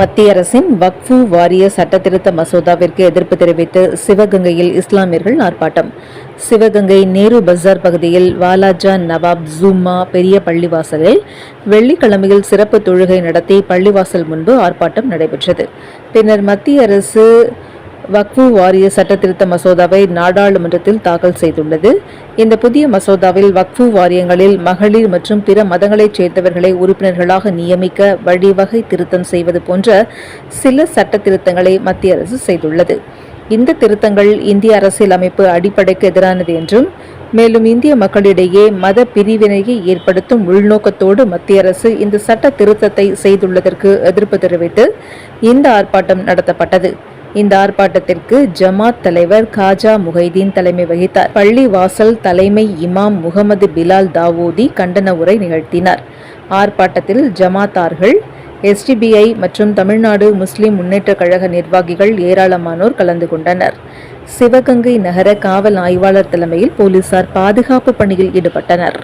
மத்திய அரசின் வக்ஃபு வாரிய சட்டத்திருத்த மசோதாவிற்கு எதிர்ப்பு தெரிவித்து சிவகங்கையில் இஸ்லாமியர்கள் ஆர்ப்பாட்டம். சிவகங்கை நேரு பஜார் பகுதியில் வாலாஜா நவாப் ஜூம்மா பெரிய பள்ளிவாசலில் வெள்ளிக்கிழமையில் சிறப்பு தொழுகை நடத்தி பள்ளிவாசல் முன்பு ஆர்ப்பாட்டம் நடைபெற்றது. பின்னர் மத்திய அரசு வக்ஃபு வாரிய சட்டத்திருத்த மசோதாவை நாடாளுமன்றத்தில் தாக்கல் செய்துள்ளது. இந்த புதிய மசோதாவில் வக்ஃபு வாரியங்களில் மகளிர் மற்றும் பிற மதங்களைச் சேர்ந்தவர்களை உறுப்பினர்களாக நியமிக்க வழிவகை திருத்தம் செய்வது போன்ற சில சட்ட திருத்தங்களை மத்திய அரசு செய்துள்ளது. இந்த திருத்தங்கள் இந்திய அரசியலமைப்பு அடிப்படைக்கு எதிரானது என்றும் மேலும் இந்திய மக்களிடையே மத பிரிவினையை ஏற்படுத்தும் உள்நோக்கத்தோடு மத்திய அரசு இந்த சட்ட திருத்தத்தை செய்துள்ளதற்கு எதிர்ப்பு தெரிவித்து இந்த ஆர்ப்பாட்டம் நடத்தப்பட்டது. இந்த ஆர்ப்பாட்டத்திற்கு ஜமாத் தலைவர் காஜா முகைதீன் தலைமை வகித்தார். பள்ளி வாசல் தலைமை இமாம் முகமது பிலால் தாவூதி கண்டன உரை நிகழ்த்தினார். ஆர்ப்பாட்டத்தில் ஜமாத்தார்கள் எஸ்டிபிஐ மற்றும் தமிழ்நாடு முஸ்லிம் முன்னேற்றக் கழக நிர்வாகிகள் ஏராளமானோர் கலந்து கொண்டனர். சிவகங்கை நகர காவல் ஆய்வாளர் தலைமையில் போலீசார் பாதுகாப்பு பணியில் ஈடுபட்டனர்.